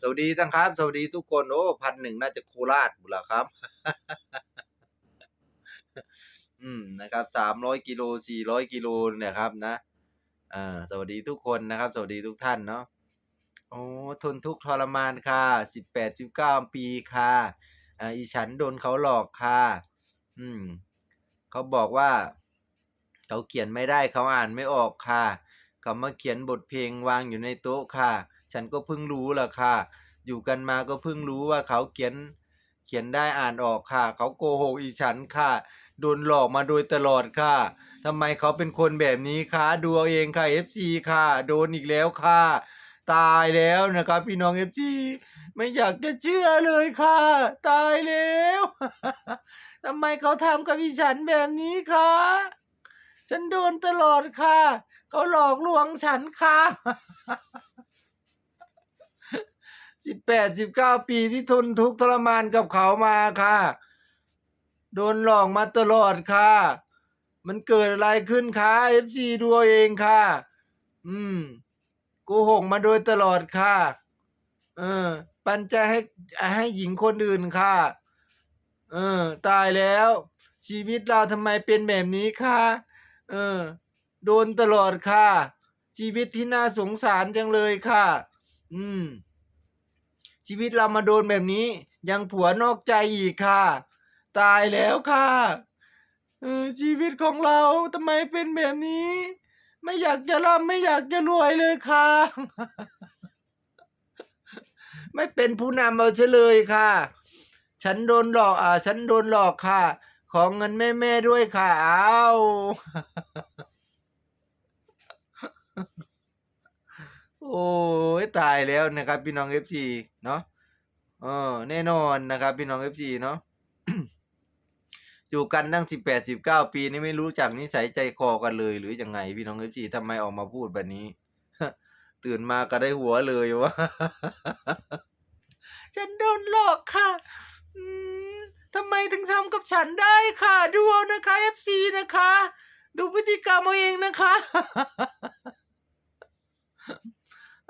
สวัสดีนครับสวัสดีทุกคนโอ้พันหนึ่งน่าจะโคราชหมดแล้วครับ อืมนะครับสามร้อยกิโลสี่ร้อยกิโลเนี่ยครับนะอ่าสวัสดีทุกคนนะครับ สวัสดีทุกท่านเนาะโอ้ทนทุกทรมานค่ะสิบแปดสิบเก้าปีค่ะอ่าอีฉันโดนเขาหลอกค่ะ อืมเขาบอกว่าเขาเขียนไม่ได้เขาอ่านไม่ออกค่ะเขามาเขียนบทเพลงวางอยู่ในโต๊ะค่ะ ฉันก็เพิ่งรู้ล่ะค่ะ อยู่กันมาก็เพิ่งรู้ว่าเขาเขียนเขียนได้อ่านออกค่ะ เขาโกหกอีฉันค่ะ โดนหลอกมาโดยตลอดค่ะทำไมเขาเป็นคนแบบนี้คะดูเอาเองค่ะ FC ค่ะ โดนอีกแล้วค่ะ ตายแล้วนะครับ พี่น้อง FC ไม่อยากจะเชื่อเลยค่ะ ตายแล้วทำไมเขาทำกับอีฉันแบบนี้คะฉันโดนตลอดค่ะ เขาหลอกลวงฉันค่ะ สิบแปดสิบเก้าปีที่ทนทุกข์ทรมานกับเขามาค่ะ โดนหลอกมาตลอดค่ะ มันเกิดอะไรขึ้นคะเอฟซีดูเอาเองค่ะ อืมโกหกมาโดยตลอดค่ะ เออ ปันใจให้ให้หญิงคนอื่นค่ะ เออ ตายแล้ว ชีวิตเราทำไมเป็นแบบนี้ค่ะเออ โดนตลอดค่ะ ชีวิตที่น่าสงสารจังเลยค่ะ อืม ชีวิตเรามาโดนแบบนี้ ยังผัวนอกใจอีกค่ะ ตายแล้วค่ะเออชีวิตของเราทำไมเป็นแบบนี้ ไม่อยากจะร่ำไม่อยากจะรวยเลยค่ะ ไม่เป็นผู้นำเอาเฉลยค่ะ ฉันโดนหลอกอ่า ฉันโดนหลอกค่ะ ของเงินแม่แม่ด้วยค่ะ เอ้า โอ้ย ตายแล้วนะครับ พี่น้องเอฟซีเนาะเออแน่นอนนะครับ พี่น้องเอฟซีเนาะอยู่กันตั้งสิบแปดสิบเก้าปีนี่ไม่รู้จักนิสัยใจคอกันเลย หรือยังไง พี่น้องเอฟซีทำไมออกมาพูดแบบนี้ ตื่นมาก็ได้หัวเลยวะฉันโดนหลอกค่ะทำไมถึงทำกับฉันได้ค่ะ ดูเอานะคะ FC นะคะ ดูพฤติกรรมเอาเองนะคะ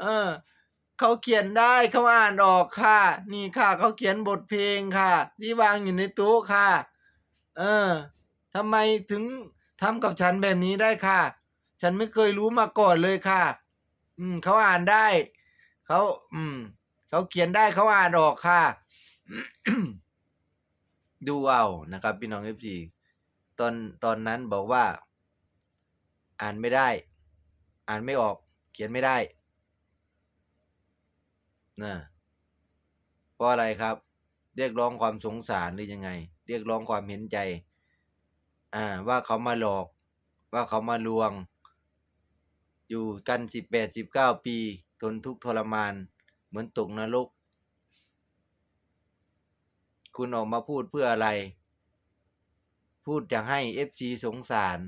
เออเขาเขียนได้เขาอ่านออกค่ะ นี่ค่ะเขาเขียนบทเพลงค่ะ ที่วางอยู่ในโต๊ะค่ะ เออทำไมถึงทำกับฉันแบบนี้ได้ค่ะ ฉันไม่เคยรู้มาก่อนเลยค่ะ อืมเขาอ่านได้เขาอืมเขาเขียนได้เขาอ่านออกค่ะ ดูเอานะครับ พี่น้องเอฟซีตอนตอนนั้นบอกว่า อ่านไม่ได้ อ่านไม่ออก เขียนไม่ได้ นะเพราะอะไรครับ เรียกร้องความสงสารหรือยังไง เรียกร้องความเห็นใจ อ่า ว่าเขามาหลอก ว่าเขามาลวง อยู่กันสิบแปดสิบเก้าปี ทนทุกข์ทรมาน เหมือนตกนรกคุณออกมาพูดเพื่ออะไร พูดจะให้เอฟซีสงสาร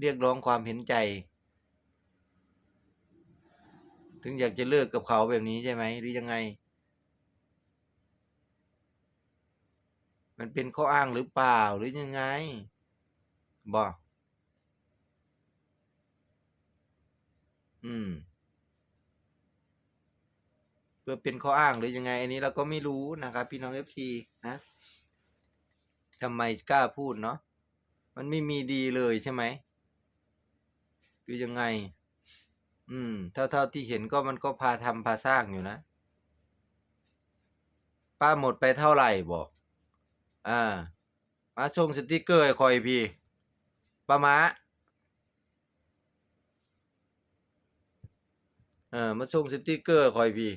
เรียกร้องความเห็นใจ ถึงอยากจะเลิกกับเขาแบบนี้ใช่ไหมหรือยังไง มันเป็นข้ออ้างหรือเปล่าหรือยังไงบอกอืม เพื่อเป็นข้ออ้างหรือยังไง อันนี้เราก็ไม่รู้นะครับ พี่น้องเอฟีนะทำไมกล้าพูดเนาะมันไม่มีดีเลยใช่ไหมหรือยังไง อืมเท่าเท่าที่เห็นก็มันก็พาทำพาสร้างอยู่นะ ป้าหมดไปเท่าไหร่บอกอ่า มาส่งสติกเกอร์คอยพี่ป้ามา เออ มาส่งสติกเกอร์คอยพี่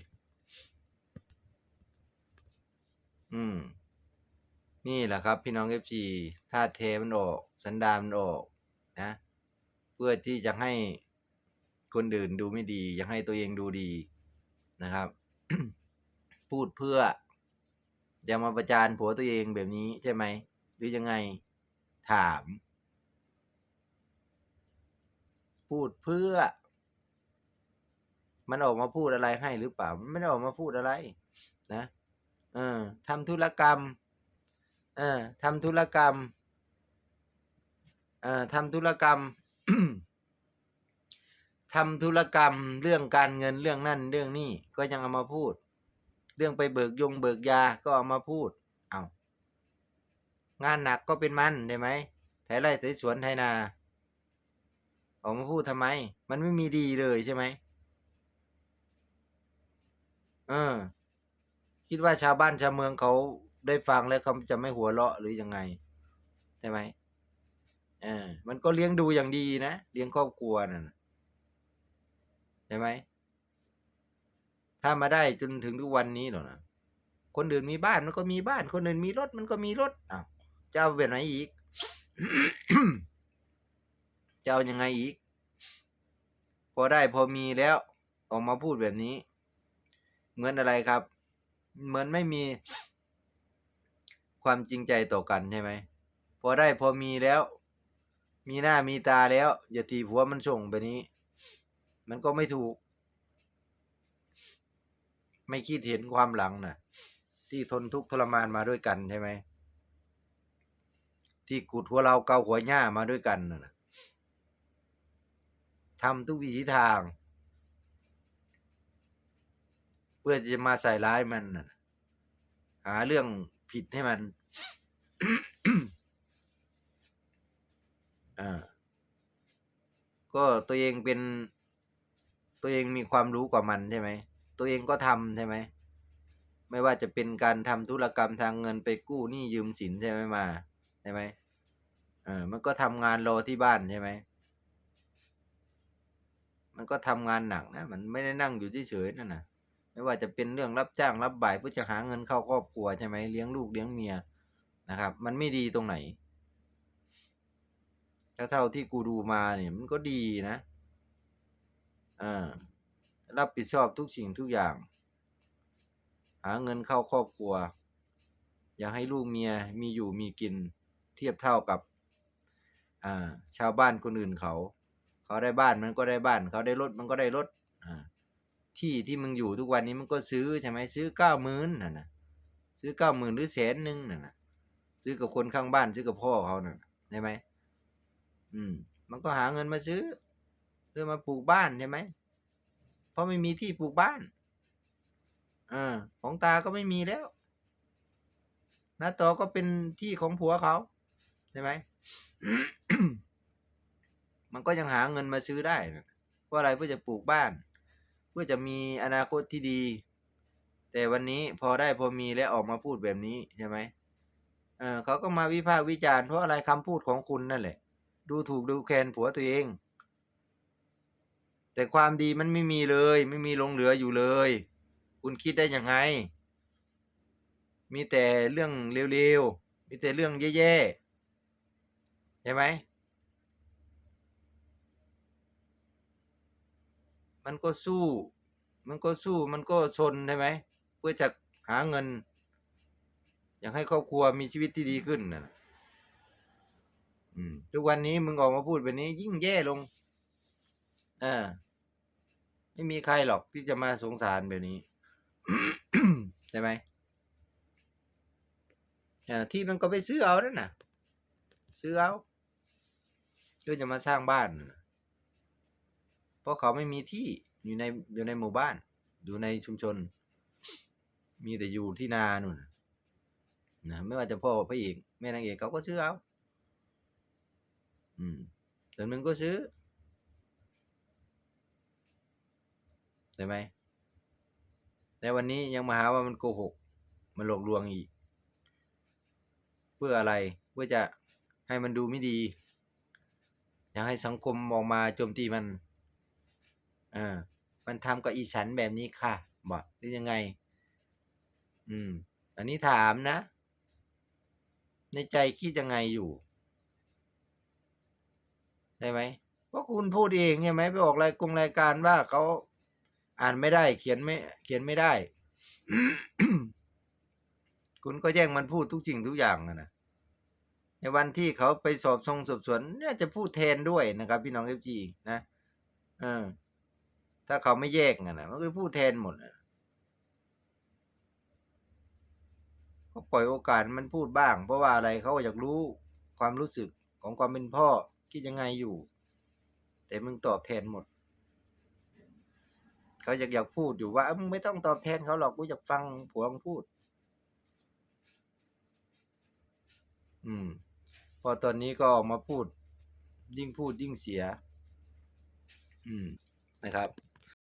อืม นี่แหละครับ พี่น้องเอฟซีธาตุเทมันออก สันดานมันออก นะ เพื่อที่จะให้ คนอื่นดูไม่ดี อยากให้ตัวเองดูดีนะครับ พูดเพื่อ จะมาประจานผัวตัวเองแบบนี้ใช่ไหม หรือยังไงถาม พูดเพื่อ มันออกมาพูดอะไรให้หรือเปล่า มันไม่ได้ออกมาพูดอะไร นะเออทำธุรกรรมเออทำธุรกรรมเออทำธุรกรรม ทำธุรกรรมเรื่องการเงินเรื่องนั่นเรื่องนี่ก็ยังเอามาพูด เรื่องไปเบิกยงเบิกยาก็เอามาพูด เอางานหนักก็เป็นมันได้ไหมไถไร่ไถสวนไถนาออกมาพูดทำไม มันไม่มีดีเลยใช่ไหมเออ คิดว่าชาวบ้านชาวเมืองเขาได้ฟังแล้วเขาจะไม่หัวเราะหรือยังไงใช่ไหมเออมันก็เลี้ยงดูอย่างดีนะเลี้ยงครอบครัวน่ะ ใช่ไหม ถ้ามาได้จนถึงทุกวันนี้หรอนะคนอื่นมีบ้านมันก็มีบ้าน คนอื่นมีรถมันก็มีรถอ้าวจะเอาแบบไหนอีกจะเอายังไงอีก พอได้พอมีแล้ว ออกมาพูดแบบนี้ เหมือนอะไรครับ เหมือนไม่มีความจริงใจต่อกันใช่ไหมพอได้พอมีแล้ว มีหน้ามีตาแล้ว อย่าตีผัวมันส่งไปนี้ มันก็ไม่ถูก ไม่คิดเห็นความหลังนะที่ทนทุกข์ทรมานมาด้วยกันใช่ไหมที่กุดหัวเราเกาหัวหญ้ามาด้วยกันนะนะทำทุกวิถีทาง เพื่อจะมาใส่ร้ายมันนะหาเรื่องผิดให้มันอ่าก็ตัวเองเป็น ตัวเองมีความรู้กว่ามันใช่ไหม ตัวเองก็ทำใช่ไหม ไม่ว่าจะเป็นการทำธุรกรรมทางเงินไปกู้หนี้ยืมสินใช่ไหมมาใช่ไหมเออมันก็ทำงานรอที่บ้านใช่ไหม มันก็ทำงานหนักนะ มันไม่ได้นั่งอยู่เฉยๆนั่นนะไม่ว่าจะเป็นเรื่องรับจ้างรับบ่ายเพื่อจะหาเงินเข้าครอบครัวใช่ไหมเลี้ยงลูกเลี้ยงเมียนะครับ มันไม่ดีตรงไหนถ้าเท่าที่กูดูมาเนี่ยมันก็ดีนะ รับผิดชอบทุกสิ่งทุกอย่าง หาเงินเข้าครอบครัว อยากให้ลูกเมียมีอยู่มีกินเทียบเท่ากับอ่าชาวบ้านคนอื่นเขา เขาได้บ้านมันก็ได้บ้าน เขาได้รถมันก็ได้รถอ่าที่ที่มึงอยู่ทุกวันนี้มันก็ซื้อใช่ไหมซื้อเก้าหมื่นน่ะนะซื้อเก้าหมื่นหรือแสนหนึ่งน่ะนะซื้อกับคนข้างบ้านซื้อกับพ่อเขาน่ะใช่ไหมอืม มันก็หาเงินมาซื้อ อมาปลูกบ้านใช่ไหมเพราะไม่มีที่ปลูกบ้านอ่าของตาก็ไม่มีแล้วนาต่อก็เป็นที่ของผัวเขาใช่ไหมมันก็ยังหาเงินมาซื้อได้เพราะอะไรเพื่อจะปลูกบ้าน เพื่อจะมีอนาคตที่ดี แต่วันนี้พอได้พอมีและออกมาพูดแบบนี้ใช่ไหมเออเขาก็มาวิพากษ์วิจารณ์เพราะอะไรคำพูดของคุณนั่นแหละ ดูถูกดูแคลนผัวตัวเอง แต่ความดีมันไม่มีเลย ไม่มีลงเหลืออยู่เลย คุณคิดได้ยังไง มีแต่เรื่องเร็วๆ มีแต่เรื่องแย่ๆ ใช่ไหม มันก็สู้ มันก็สู้ มันก็ชนใช่ไหม เพื่อจะหาเงิน อยากให้ครอบครัวมีชีวิตที่ดีขึ้นนะอืมทุกวันนี้มึงออกมาพูดแบบนี้ยิ่งแย่ลง อ่าไม่มีใครหรอกที่จะมาสงสารแบบนี้ใช่ไหมอ่าที่มันก็ไปซื้อเอานั่นนะซื้อเอาเพื่อจะมาสร้างบ้าน เพราะเขาไม่มีที่อยู่ในอยู่ในหมู่บ้าน อยู่ในชุมชน มีแต่อยู่ที่นานู่นะนะไม่ว่าจะพ่อพระเอกแม่นางเอกเขาก็ซื้อเอา อืมส่วนมึงก็ซื้อ ช่ไหมแต่วันนี้ยังมาหาว่ามันโกหก มันหลอกลวงอีก เพื่ออะไร เพื่อจะให้มันดูไม่ดี อยากให้สังคมมองมาโจมตีมันเออมันทำกับอีฉันแบบนี้ค่ะบอกหรือยังไง อืม อันนี้ถามนะ ในใจคิดยังไงอยู่ใช่ไหมเพราะคุณพูดเองใช่ไหมไปออกรายกงรายการว่าเขา อ่านไม่ได้ เขียนไม่ เขียนไม่ได้ คุณก็แย่งมันพูดทุกสิ่งทุกอย่างนะนะในวันที่เขาไปสอบทรงสอบสวนเนี่ยจะพูดแทนด้วยนะครับ พี่น้องเอฟจีนะเออถ้าเขาไม่แยกกันนะมันก็พูดแทนหมดนะก็ปล่อยโอกาสมันพูดบ้าง เพราะว่าอะไรเขาอยากรู้ความรู้สึกของความเป็นพ่อคิดยังไงอยู่ แต่มึงตอบแทนหมด เขาอยากอยากพูดอยู่ว่ามึงไม่ต้องตอบแทนเขาหรอกกูอยากฟังผัวมึงพูด อืม พอตอนนี้ก็ออกมาพูด ยิ่งพูดยิ่งเสีย อืมนะครับ